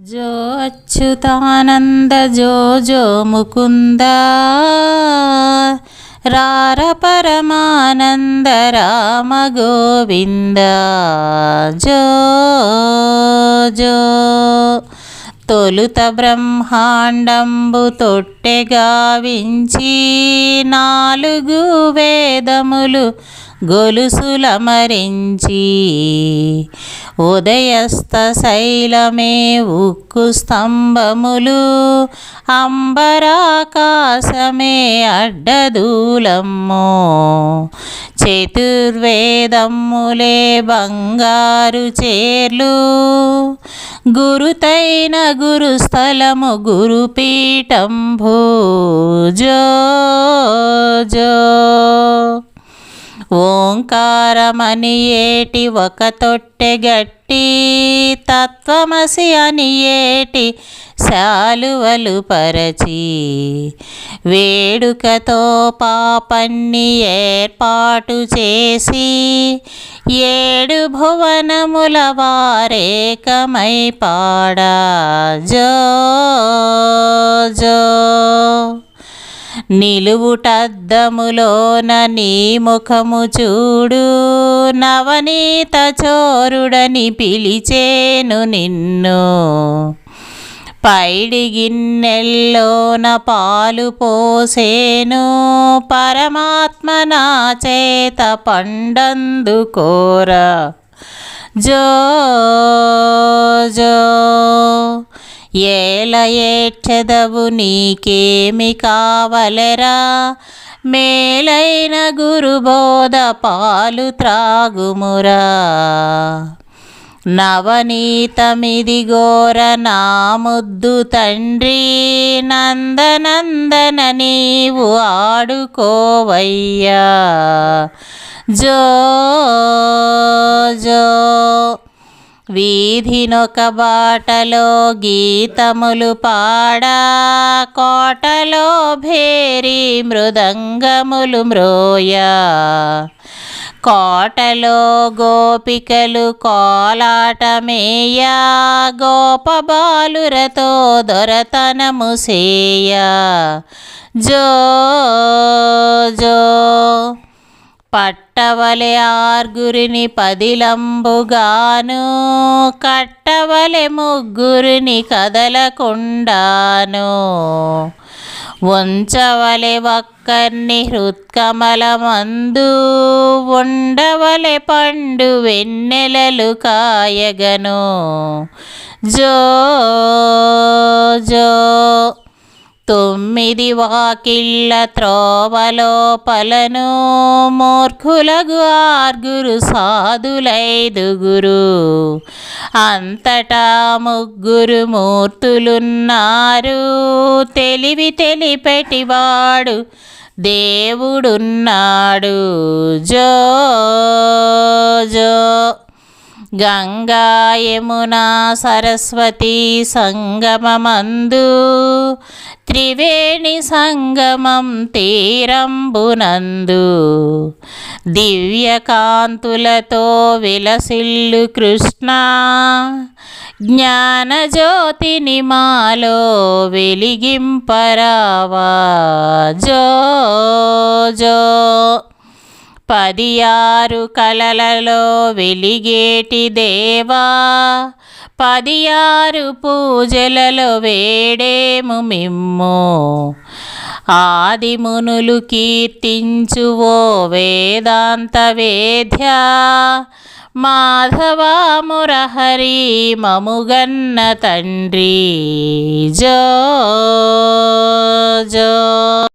జో అచ్యుతానంద జో జో ముకుంద రార పరమానంద రామ గోవింద జో జో తొలుత బ్రహ్మాండంబు తొట్టె గావించి నాలుగు వేదములు గొలుసులమరించి ఉదయస్త శైలమే ఉక్కు స్తంభములు అంబరాకాశమే అడ్డదూలమ్మో. చతుర్వేదమ్ములే బంగారు చేర్లు గురుతైన గురుస్థలము గురుపీఠంభూ. జో జో. ఓంకారమని ఏటి ఒక తొట్టె గట్టి తత్వమసి అని ఏటి శాలువలు పరచి వేడుకతో పాపన్ని ఏర్పాటు చేసి ఏడు భువనముల వారేకమై పాడా. జో జో. నిలువుటద్దములోన నీ ముఖము చూడు. నవనీత చోరుడని పిలిచేను నిన్ను. పైడి గిన్నెల్లోన పాలు పోసేను. పరమాత్మ నా చేత పండందుకోర జో జో. ఏల ఏడ్చెదవు నీకేమి కావలరా? మేలైన గురుబోధ పాలు త్రాగుమురా. నవనీతమిది గోర నా ముద్దు తండ్రి నందనందన నీవు ఆడుకోవయ్యా. జో వీధినొక బాటలో గీతములు పాడా కోటలో భేరి మృదంగములు మ్రోయా. కోటలో గోపికలు కోలాటమేయా గోపబాలురతో దొరతనము సేయా. జో జో. పట్టవలె ఆర్గురిని పదిలంబుగాను కట్టవలె ముగ్గురిని కదలకుండాను. ఉంచవలె ఒక్కర్ని హృత్కమలమందు ఉండవలె పండు వెన్నెలలు కాయగను. జో జో తొమ్మిది వాకిళ్ళ త్రోవలోపలను మూర్ఖులగు ఆర్గురు సాధులైదుగురు. అంతటా ముగ్గురు మూర్తులున్నారు. తెలివి తెలిపెటివాడు దేవుడున్నాడు. జో జో. గంగా యమునా సరస్వతి సంగమమందు. త్రివేణి సంగమం తీరంబునందు. దివ్యకాంతులతో విలసిల్లు కృష్ణ. జ్ఞానజ్యోతిని మాలో వెలిగింపరావా. జో జో. పది ఆరు కలలలో వెలిగేటి దేవా పది ఆరు పూజలలో వేడేము మిమ్ము. ఆదిమునులు మునులు కీర్తించువో వేదాంత వేద్య. మాధవ మురహరి మముగన్న తండ్రి. జో జో.